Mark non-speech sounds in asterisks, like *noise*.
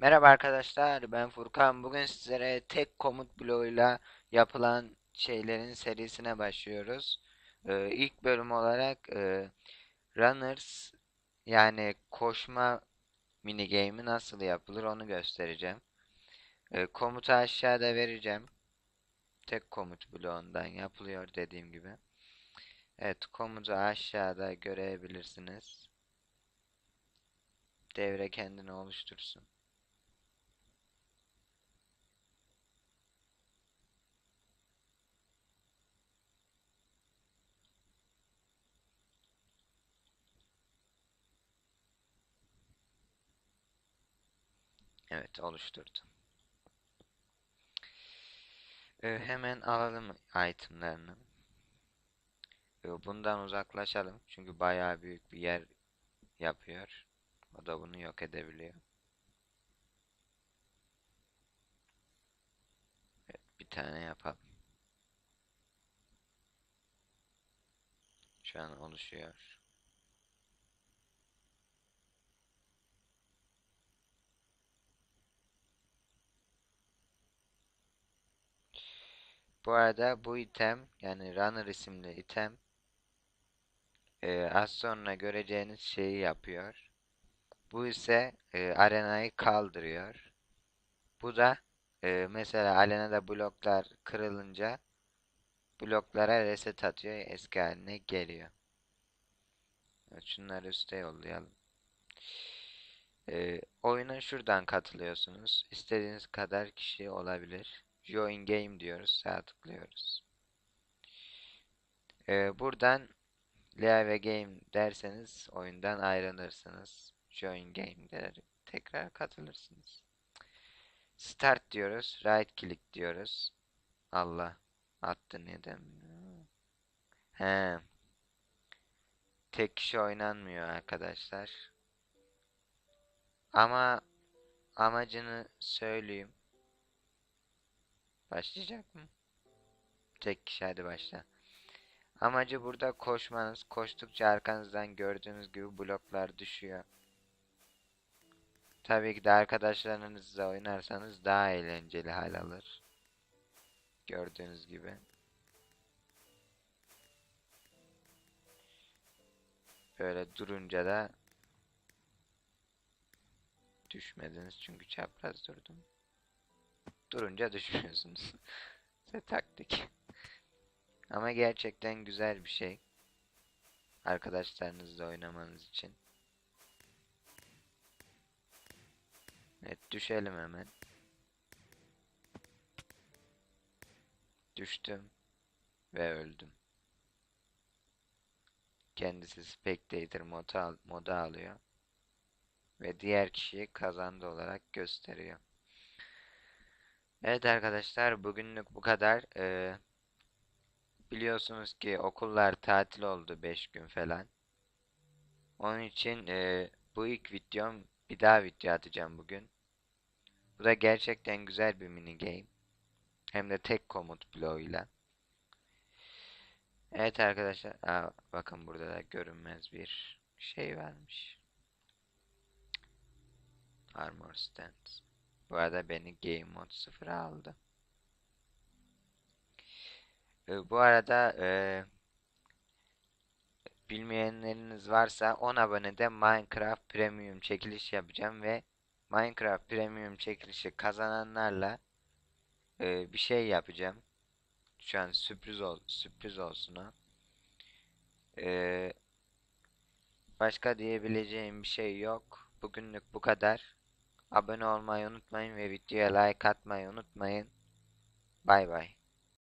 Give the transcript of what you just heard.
Merhaba arkadaşlar, ben Furkan. Bugün sizlere tek komut bloğuyla yapılan şeylerin serisine başlıyoruz. Ee, ilk bölüm olarak e, Runners yani koşma mini game'i nasıl yapılır onu göstereceğim. Ee, komutu aşağıda vereceğim. Tek komut bloğundan yapılıyor dediğim gibi. Evet, komutu aşağıda görebilirsiniz. Devre kendini oluştursun. Evet oluşturdu. Ee, hemen alalım itemlerini. Ee, bundan uzaklaşalım. Çünkü bayağı büyük bir yer yapıyor. O da bunu yok edebiliyor. Evet, bir tane yapalım. Şu an oluşuyor. Bu arada bu item yani runner isimli item e, az sonra göreceğiniz şeyi yapıyor. Bu ise e, arenayı kaldırıyor. Bu da e, mesela arenada bloklar kırılınca bloklara reset atıyor eski haline geliyor. Şunları üste yollayalım. E, oyuna şuradan katılıyorsunuz. İstediğiniz kadar kişi olabilir. Join Game diyoruz. Sağ tıklıyoruz. Ee, buradan Lea ve Game derseniz oyundan ayrılırsınız. Join Game der tekrar katılırsınız. Start diyoruz. Right click diyoruz. Allah attı neden? He. Tek kişi oynanmıyor arkadaşlar. Ama amacını söyleyeyim. Başlayacak mı? Tek kişi hadi başla. Amacı burada koşmanız. Koştukça arkanızdan gördüğünüz gibi bloklar düşüyor. Tabii ki de arkadaşlarınızla oynarsanız daha eğlenceli hal alır. Gördüğünüz gibi. Böyle durunca da düşmediniz çünkü çapraz durdum. Durunca *laughs* düşmüyorsunuz. İşte taktik. Ama gerçekten güzel bir şey. Arkadaşlarınızla oynamanız için. Evet düşelim hemen. Düştüm. Ve öldüm. Kendisi Spectator moda alıyor. Ve diğer kişiyi kazandı olarak gösteriyor. Evet arkadaşlar bugünlük bu kadar. Ee, biliyorsunuz ki okullar tatil oldu 5 gün falan. Onun için e, bu ilk videom bir daha video atacağım bugün. Bu da gerçekten güzel bir mini game. Hem de tek komut bloğuyla. Evet arkadaşlar. Aa, bakın burada da görünmez bir şey varmış. Armor stand. Bu arada beni Game Mode 0'a aldı. Ee, bu arada e, bilmeyenleriniz varsa 10 abonede Minecraft Premium çekiliş yapacağım ve Minecraft Premium çekilişi kazananlarla e, bir şey yapacağım. Şu an sürpriz ol sürpriz olsun o. Ee, başka diyebileceğim bir şey yok. Bugünlük bu kadar. Abone olmayı unutmayın ve videoya like atmayı unutmayın. Bay bay.